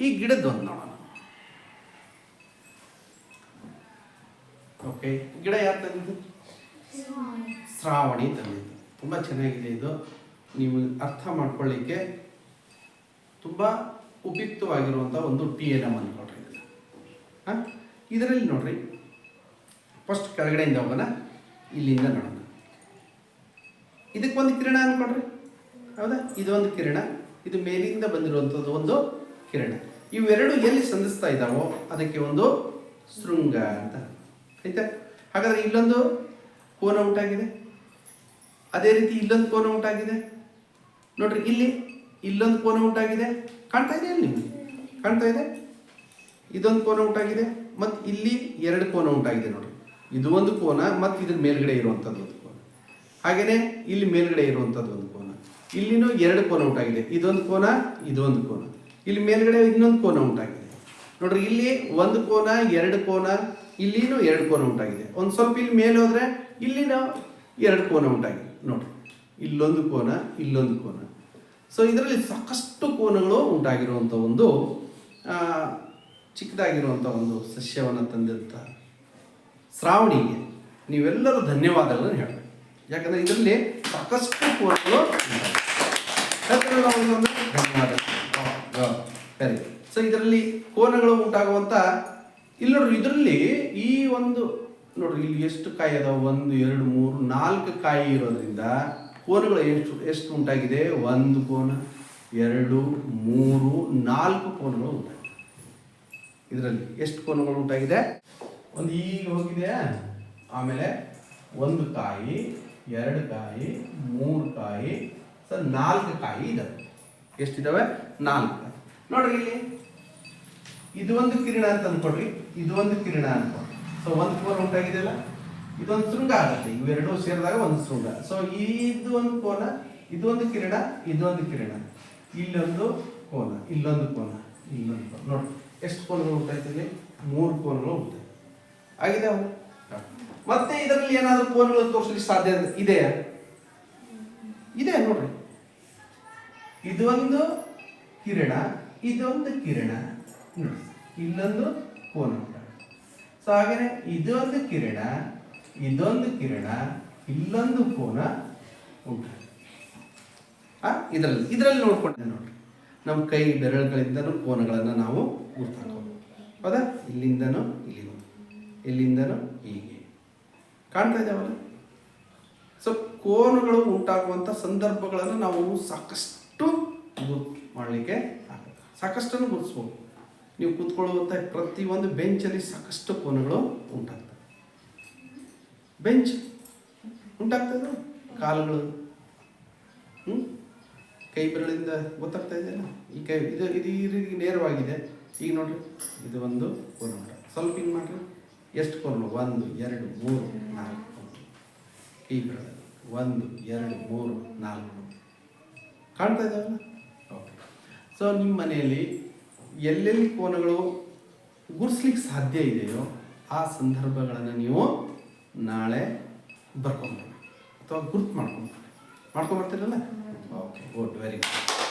ಈ ಗಿಡದ್ದು ಒಂದು ನೋಡೋಣ. ಓಕೆ ಗಿಡ ಯಾರು ತಂದಿದ್ದು? ಶ್ರಾವಣಿ ತಂದಿದ್ದು. ತುಂಬ ಚೆನ್ನಾಗಿದೆ ಇದು. ನೀವು ಅರ್ಥ ಮಾಡ್ಕೊಳ್ಳಿಕ್ಕೆ ತುಂಬ ಉಪಯುಕ್ತವಾಗಿರುವಂಥ ಒಂದು ಟಿ ಎನ್ ಎಂ ಇದನ್ನು ಹಾಂ? ಇದರಲ್ಲಿ ನೋಡ್ರಿ. ಫಸ್ಟ್ ಕೆಳಗಡೆಯಿಂದ ಹೋಗೋಣ. ಇಲ್ಲಿಂದ ನೋಡೋಣ. ಇದಕ್ಕೆ ಒಂದು ಕಿರಣ ಅಂದ್ಕೊಳ್ರಿ ಹೌದಾ? ಇದೊಂದು ಕಿರಣ. ಇದು ಮೇಲಿಂದ ಬಂದಿರುವಂಥದ್ದು ಒಂದು ಕಿರಣ. ಇವೆರಡು ಎಲ್ಲಿ ಸಂಧಿಸ್ತಾ ಇದ್ದಾವೋ ಅದಕ್ಕೆ ಒಂದು ಶೃಂಗ ಅಂತ. ಆಯ್ತಾ? ಹಾಗಾದ್ರೆ ಇಲ್ಲೊಂದು ಕೋನ ಉಂಟಾಗಿದೆ. ಅದೇ ರೀತಿ ಇಲ್ಲೊಂದು ಕೋನ ಉಂಟಾಗಿದೆ. ನೋಡ್ರಿ, ಇಲ್ಲಿ ಇಲ್ಲೊಂದು ಕೋನ ಉಂಟಾಗಿದೆ. ಕಾಣ್ತಾ ಇದೆ ಅಲ್ಲಿ ಕಾಣ್ತಾ ಇದೆ? ಇದೊಂದು ಕೋನ ಉಂಟಾಗಿದೆ, ಮತ್ತು ಇಲ್ಲಿ ಎರಡು ಕೋನ ಉಂಟಾಗಿದೆ ನೋಡ್ರಿ. ಇದು ಒಂದು ಕೋನ, ಮತ್ತು ಇದ್ರ ಮೇಲ್ಗಡೆ ಇರುವಂಥದ್ದು ಒಂದು ಕೋನ. ಹಾಗೆಯೇ ಇಲ್ಲಿ ಮೇಲ್ಗಡೆ ಇರುವಂಥದ್ದು ಒಂದು ಕೋನ. ಇಲ್ಲಿನೂ ಎರಡು ಕೋನ ಉಂಟಾಗಿದೆ. ಇದೊಂದು ಕೋನ ಇದೊಂದು ಕೋನ. ಇಲ್ಲಿ ಮೇಲ್ಗಡೆ ಇನ್ನೊಂದು ಕೋನ ಉಂಟಾಗಿದೆ. ನೋಡ್ರಿ, ಇಲ್ಲಿ ಒಂದು ಕೋನ, ಎರಡು ಕೋನ, ಇಲ್ಲಿನೂ ಎರಡು ಕೋನ ಉಂಟಾಗಿದೆ. ಒಂದು ಸ್ವಲ್ಪ ಇಲ್ಲಿ ಮೇಲೆ ಹೋದ್ರೆ ಇಲ್ಲಿನ ಎರಡು ಕೋನ ಉಂಟಾಗಿದೆ. ನೋಡ್ರಿ, ಇಲ್ಲೊಂದು ಕೋನ ಇಲ್ಲೊಂದು ಕೋನ. ಸೊ ಇದರಲ್ಲಿ ಸಾಕಷ್ಟು ಕೋನಗಳು ಉಂಟಾಗಿರುವಂಥ ಒಂದು ಚಿಕ್ಕದಾಗಿರುವಂಥ ಒಂದು ಸಸ್ಯವನ್ನು ತಂದಿರುತ್ತ ಶ್ರಾವಣಿಗೆ ನೀವೆಲ್ಲರೂ ಧನ್ಯವಾದಗಳನ್ನು ಹೇಳಬೇಕು. ಯಾಕಂದರೆ ಇದರಲ್ಲಿ ಸಾಕಷ್ಟು ಕೋನಗಳು ಉಂಟಾಗಿದೆ. ಹೇಳ್ತೀರಲ್ಲ ಅವ್ರಿಗೊಂದು ಧನ್ಯವಾದ ಸರಿ. ಸೊ ಇದರಲ್ಲಿ ಕೋನಗಳು ಉಂಟಾಗುವಂಥ ಇಲ್ಲಿ ನೋಡ್ರಿ, ಇದರಲ್ಲಿ ಈ ಒಂದು, ನೋಡ್ರಿ, ಇಲ್ಲಿ ಎಷ್ಟು ಕಾಯಿ ಅದಾವ? ಒಂದು, ಎರಡು, ಮೂರು, ನಾಲ್ಕು ಕಾಯಿ ಇರೋದ್ರಿಂದ ಕೋನಗಳು ಎಷ್ಟು ಎಷ್ಟು ಉಂಟಾಗಿದೆ? ಒಂದು ಕೋನ, ಎರಡು, ಮೂರು, ನಾಲ್ಕು ಕೋನಗಳು ಉಂಟಾಗಿದೆ. ಇದರಲ್ಲಿ ಎಷ್ಟು ಕೋನಗಳು ಉಂಟಾಗಿದೆ? ಒಂದು ಈಗ ಹೋಗಿದೆ. ಆಮೇಲೆ ಒಂದು ಕಾಯಿ, ಎರಡು ಕಾಯಿ, ಮೂರು ಕಾಯಿ, ಸರ್, ನಾಲ್ಕು ಕಾಯಿ ಇದಾವೆ. ಎಷ್ಟಿದಾವೆ? ನಾಲ್ಕು. ನೋಡ್ರಿ ಇಲ್ಲಿ. ಇದು ಒಂದು ಕಿರಣ ಅಂತ ಅನ್ಕೊಡ್ರಿ ಇದು ಒಂದು ಕಿರಣ ಅನ್ಕೊಡ್ರಿ ಸೊ ಒಂದು ಕೋನ ಉಂಟಾಗಿದೆಯಲ್ಲ ಇದೊಂದು ಶೃಂಗ ಆಗುತ್ತೆ. ಇವೆರಡು ಸೇರಿದಾಗ ಒಂದು ಶೃಂಗ. ಸೊ ಇದು ಒಂದು ಕೋನ ಇದೊಂದು ಕಿರಣ ಇದೊಂದು ಕಿರಣ. ಇಲ್ಲೊಂದು ಕೋನ ಇಲ್ಲೊಂದು ಕೋನ ಇಲ್ಲೊಂದು ಕೋನ. ನೋಡಿ ಎಷ್ಟು ಕೋನಗಳು ಇಲ್ಲಿ? ಮೂರು ಕೋನಗಳು ಉಂಟು ಆಗಿದೆ ಮತ್ತೆ ಇದರಲ್ಲಿ ಏನಾದರೂ ಕೋನಗಳು ತೋರಿಸಲಿಕ್ಕೆ ಸಾಧ್ಯ ಇದೆಯಾ? ಇದೆ ನೋಡ್ರಿ. ಇದೊಂದು ಕಿರಣ, ಇದೊಂದು ಕಿರಣ. ನೋಡಿ, ಇಲ್ಲೊಂದು ಕೋನ ಸೊ ಹಾಗೇನೆ ಇದೊಂದು ಕಿರಣ ಇದೊಂದು ಕಿರಣ, ಇಲ್ಲೊಂದು ಕೋನ ಉಂಟು. ಇದರಲ್ಲಿ ಇದರಲ್ಲಿ ನೋಡ್ಕೊಂಡೆ ನೋಡ್ರಿ ನಮ್ಮ ಕೈ ಬೆರಳುಗಳಿಂದನೂ ಕೋನಗಳನ್ನು ನಾವು ಗುರುತಾಕೋದು ಹೌದಾ? ಇಲ್ಲಿಂದನೂ ಇಲ್ಲಿಗೂ ಇಲ್ಲಿಂದನೂ ಹೀಗೆ. ಕಾಣ್ತಾ ಇದ್ದಾವಲ್ಲ? ಸೊ ಕೋನಗಳು ಉಂಟಾಗುವಂಥ ಸಂದರ್ಭಗಳನ್ನು ನಾವು ಸಾಕಷ್ಟು ಗುರ್ತು ಮಾಡಲಿಕ್ಕೆ ಸಾಕಷ್ಟನ್ನು ಗುರುತಿಸ್ಬೋದು ನೀವು ಕೂತ್ಕೊಳ್ಳುವಂಥ ಪ್ರತಿಯೊಂದು ಬೆಂಚಲ್ಲಿ ಸಾಕಷ್ಟು ಕೋನಗಳು ಉಂಟಾಗ್ತವೆ. ಬೆಂಚ್ ಉಂಟಾಗ್ತದೆ? ಕಾಲುಗಳು. ಹ್ಞೂ ಕೈ ಬೆರಳಿಂದ ಗೊತ್ತಾಗ್ತಾ ಇದೆಯಲ್ಲ? ಈ ಕೈ, ಇದು ಇದು ಈ ರೀತಿ ನೇರವಾಗಿದೆ. ಈಗ ನೋಡ್ರಿ, ಇದು ಒಂದು ಕೋನ ಸ್ವಲ್ಪ ಹಿಂಗೆ ಮಾಡ್ರಿ ಎಷ್ಟು ಕೋನ ಒಂದು, ಎರಡು, ಮೂರು, ನಾಲ್ಕು ಕೈ ಬೆರಳು. ಒಂದು, ಎರಡು, ಮೂರು, ನಾಲ್ಕು ಕಾಣ್ತಾ ಇದ್ದಾವಲ್ಲ ಸೊ ನಿಮ್ಮ ಮನೆಯಲ್ಲಿ ಎಲ್ಲೆಲ್ಲಿ ಕೋನಗಳು ಗುರ್ಸ್ಲಿಕ್ಕೆ ಸಾಧ್ಯ ಇದೆಯೋ ಆ ಸಂದರ್ಭಗಳನ್ನು ನೀವು ನಾಳೆ ಬರ್ಕೊಂಡ್ಬರ್ಬೇಕು ಅಥವಾ ಗುರ್ತು ಮಾಡ್ಕೊಂಡು ಮಾಡ್ಕೊಂಬರ್ತೀರಲ್ಲ ಓಕೆ ಗುಡ್ ವೆರಿ ಗುಡ್